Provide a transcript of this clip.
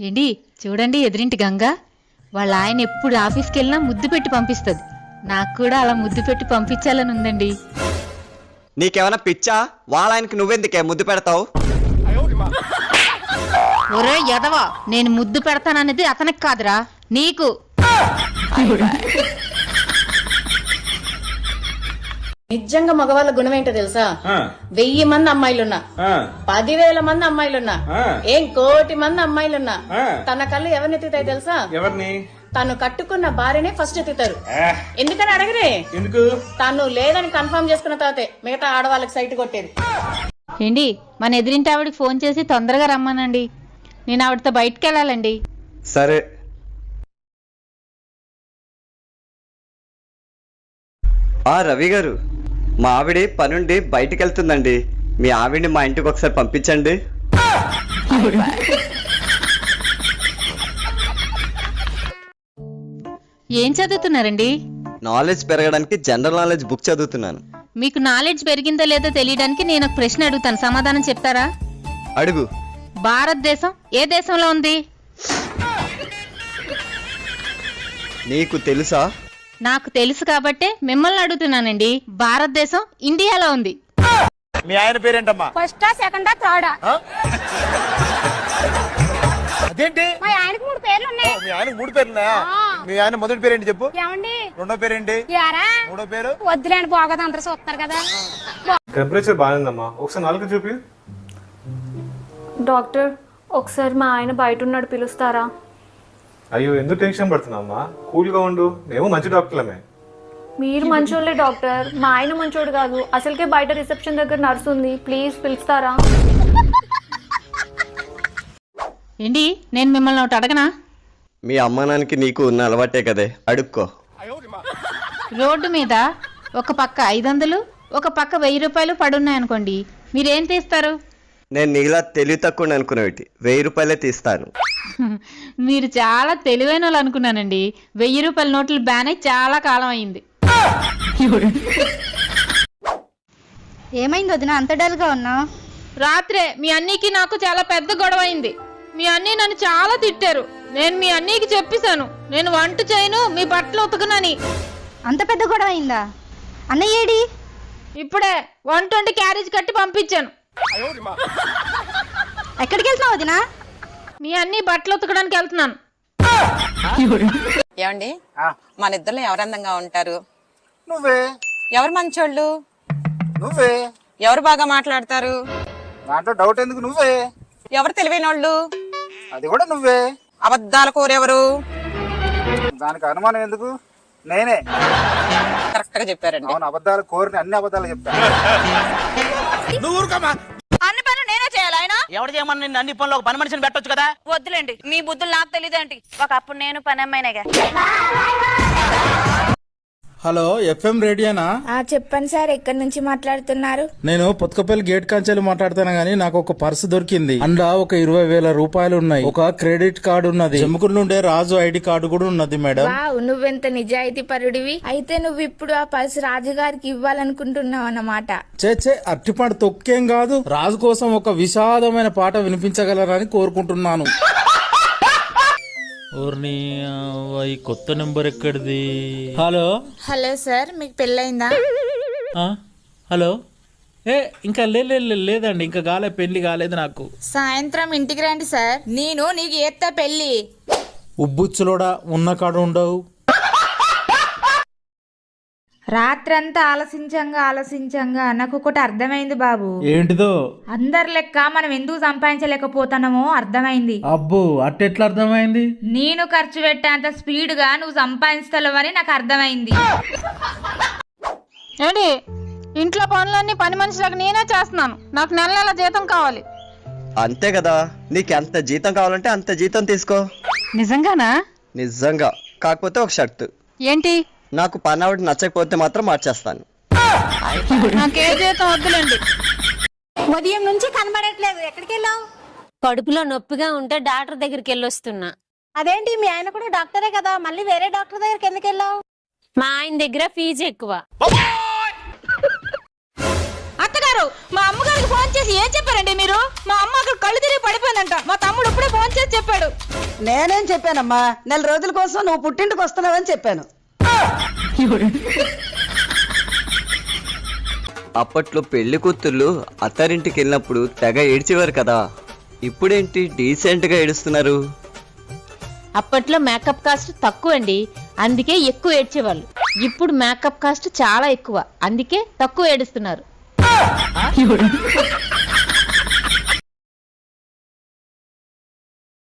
ఏంటి చూడండి ఎదురింటి గంగ. వాళ్ళ ఆయన ఎప్పుడు ఆఫీస్కి వెళ్ళినా ముద్దు పెట్టి పంపిస్తుంది. నాకు కూడా అలా ముద్దు పెట్టి పంపించాలని ఉందండి. నీకేమైనా పిచ్చా? వాళ్ళ ఆయనకి నువ్వెందుకే ముద్దు పెడతావు? ఒరే ఎదవా నేను ముద్దు పెడతాననేది అతనికి కాదురా. నీకు. నిజంగా మగవాళ్ళ గుణం ఏంటో తెలుసా? వెయ్యి మంది అమ్మాయిలున్నా పదివేల మంది అమ్మాయిలున్నా ఏం కోటి మంది అమ్మాయిలున్నా తన కళ్ళు ఎవరిని ఎత్తుతాయి తెలుసా? ఎవరిని? తను కట్టుకున్న భార్యనే ఫస్ట్ ఎత్తుతారు. ఎందుకని అడగరే? ఎందుకు? తను లేదని కన్ఫర్మ్ చేసుకున్న తర్వాతే మిగతా ఆడవాళ్ళకి సైట్ కొట్టేది. ఏంటి మన ఎదురింటి ఆవిడకి ఫోన్ చేసి తొందరగా రమ్మనండి. నేను ఆవిడతో బయటికి వెళ్ళాలండి సరే. ఆ రవి గారు. మా ఆవిడ పనుండి బయటికి వెళ్తుందండి మీ ఆవిడ్ని మా ఇంటికి ఒకసారి పంపించండి. ఏం చదువుతున్నారండి? నాలెడ్జ్ పెరగడానికి జనరల్ నాలెడ్జ్ బుక్ చదువుతున్నాను. మీకు నాలెడ్జ్ పెరిగిందో లేదో తెలియడానికి నేను ఒక ప్రశ్న అడుగుతాను. సమాధానం చెప్తారా? అడుగు. భారతదేశం ఏ దేశంలో ఉంది? నీకు తెలుసా? నాకు తెలుసు కాబట్టే మిమ్మల్ని అడుగుతున్నానండి. భారతదేశం ఇండియాలో ఉంది. మీ ఆయన పేరేంటమ్మా? ఫస్టా సెకండా థర్డా? అదేంటి? మా ఆయనకి మూడు పేర్లు ఉన్నాయి మీ ఆయనకు మూడు పేర్లున్నాయా? మీ ఆయన మొదటి పేరేంటి చెప్పు? ఏమండి? రెండో పేరేంటి? యారా? మూడో పేరు? వద్దులేండి బాగోదు అందరూ చూస్తున్నారు కదా. టెంపరేచర్ బాగుందమ్మా ఒకసారి నాలుగు చూపి. డాక్టర్ ఒకసారి మా ఆయన బయట ఉన్నాడు పిలుస్తారా? అయ్యో ఎందుకు టెన్షన్ పడుతున్నామ్మా కూల్గా ఉండు. మేము మంచి డాక్టర్లమే. మీరు మంచోళ్ళే డాక్టర్. మా ఆయన మంచోడు కాదు. అసలుకే బయట రిసెప్షన్ దగ్గర నర్సు ఉంది. ప్లీజ్ పిలుస్తారా? ఏంటి? నేను మిమ్మల్ని ఒకటి అడగనా? మీ అమ్మ నాన్నకి నీకు ఉన్న అలవాటే కదే. అడుక్కో. రోడ్డు మీద ఒక పక్క ఐదు వందలు ఒక పక్క వెయ్యి రూపాయలు పడున్నాయనుకోండి మీరేం తీస్తారు? నేను నీలా తెలివి తక్కువ అనుకునేవి వెయ్యి రూపాయలే తీస్తాను. మీరు చాలా తెలివైన వాళ్ళు అనుకున్నానండి. వెయ్యి రూపాయల నోట్లు బ్యాన్ అయి చాలా కాలం అయింది. ఏమైంది వదిన? అంత డల్గా ఉన్నావు? రాత్రే మీ అన్నీకి నాకు చాలా పెద్ద గొడవ అయింది. మీ అన్నీ నన్ను చాలా తిట్టారు. నేను మీ అన్నీకి చెప్పేశాను. నేను వంట చేయను మీ బట్టలు ఉతకనని. అంత పెద్ద గొడవ అయిందా? అన్నయ్య ఏడి ఇప్పుడే వంట వండి క్యారేజ్ కట్టి పంపించాను. ఎక్కడికి వెళ్తున్నావు వదిన? మీ అన్నీ బట్టలు ఉతకడానికి వెళ్తున్నాను. ఏమండి? మన ఇద్దరు ఎవరు అందంగా ఉంటారు? నువ్వే. ఎవరు మంచోళ్ళు? నువ్వే. ఎవరు బాగా మాట్లాడతారు? దాంట్లో డౌట్ ఎందుకు నువ్వే? ఎవరు తెలివైనోళ్ళు? అది కూడా నువ్వే. అబద్ధాల కోరెవరు? దానికి అనుమానం ఎందుకు? నేనే. కరెక్ట్గా చెప్పారండి. అవును అబద్ధాలు కోరిన అన్ని అబద్ధాలు చెప్తా అన్ని పనులు నేనే చేయాలి ఆయన. ఎవరు చేయమని నిన్ను అన్ని పనులు ఒక పని మనిషిని పెట్టొచ్చు కదా? వద్దులేండి. మీ బుద్ధులు నాకు తెలియదేంటి ఒకప్పుడు నేను పని అమ్మాయినగా. Hello FM రేడియోనా? చెప్పండి సార్ ఎక్కడి నుంచి మాట్లాడుతున్నారు? నేను పొత్తుకపల్లి గేట్ కాంచెలు మాట్లాడుతాను గానీ నాకు ఒక పర్సు దొరికింది. అందులో ఒక ఇరవై వేల రూపాయలు ఉన్నాయి. ఒక క్రెడిట్ కార్డు ఉన్నది. జమ్ముకుల నుండే రాజు ఐడి కార్డు కూడా ఉన్నది మేడం. వావ్ నువ్వెంత నిజాయితీ పరుడివి అయితే నువ్వు ఇప్పుడు ఆ పర్సు రాజుగారికి ఇవ్వాలనుకుంటున్నావు అన్నమాట. చే చే తొక్కేం కాదు. రాజు కోసం ఒక విషాదమైన పాట వినిపించగలరని కోరుకుంటున్నాను. ఓర్ని ఈ కొత్త నెంబర్ ఎక్కడిది? హలో? హలో సార్ మీకు పెళ్ళైందా హలో? ఏ ఇంకా లే లే- లే- లేదండి ఇంకా కాలే పెళ్ళి కాలేదు నాకు. సాయంత్రం ఇంటికి రండి సార్. నేను నీకు ఏత్తా పెళ్ళి. ఉబ్బుచ్చులోడా ఉన్న కాడు ఉండవు రాత్రంతా ఆలోచించంగా ఆలోచించంగా నాకు ఒకటి అర్థమైంది బాబు. ఏంటిదో? అందరి లెక్క మనం ఎందుకు సంపాదించలేకపోతున్నామో అర్థమైంది. అబ్బో అట్టెట్లా అర్థమైంది నేను ఖర్చు పెట్టేంత స్పీడ్గా నువ్వు సంపాదిస్తలేవని నాకు అర్థమైంది. ఏంటి ఇంట్లో పనులన్నీ పని మనిషిలకు నేనే చేస్తున్నాను. నాకు నెల నెల జీతం కావాలి. అంతే కదా నీకు ఎంత జీతం కావాలంటే అంత జీతం తీసుకో. నిజంగానా? నిజంగా కాకపోతే ఒక షర్తు. ఏంటి? నాకు పని ఆవిడ నచ్చకపోతే మాత్రం మార్చేస్తాను. నాకే జీతం వద్దులేండి. ఉదయం నుంచి కనబడట్లేదు. ఎక్కడికి వెళ్ళావు? కడుపులో నొప్పిగా ఉంటే డాక్టర్ దగ్గరికి వెళ్ళొస్తున్నా. అదేంటి? మీ ఆయన కూడా డాక్టరే కదా. మళ్ళీ వేరే డాక్టర్ దగ్గరికి ఎందుకు వెళ్ళావు? మా ఆయన దగ్గర ఫీజు ఎక్కువ. అత్తగారు మా అమ్మగారికి ఫోన్ చేసి ఏం చెప్పారండి మీరు? మా అమ్మ అక్కడ కళ్ళు తిరిగి పడిపోయిందంట. మా తమ్ముడు ఇప్పుడే ఫోన్ చేసి చెప్పాడు. నేనేం చెప్పానమ్మా? నెల రోజుల కోసం నువ్వు పుట్టింటికి వస్తున్నావని చెప్పాను. అప్పట్లో పెళ్ళి కూతుర్లు అత్తారింటికి వెళ్ళినప్పుడు తెగ ఏడ్చేవారు కదా. ఇప్పుడేంటి డీసెంట్గా ఏడుస్తున్నారు? అప్పట్లో మేకప్ కాస్ట్ తక్కువ అండి అందుకే ఎక్కువ ఏడ్చేవాళ్ళు. ఇప్పుడు మేకప్ కాస్ట్ చాలా ఎక్కువ. అందుకే తక్కువ ఏడుస్తున్నారు.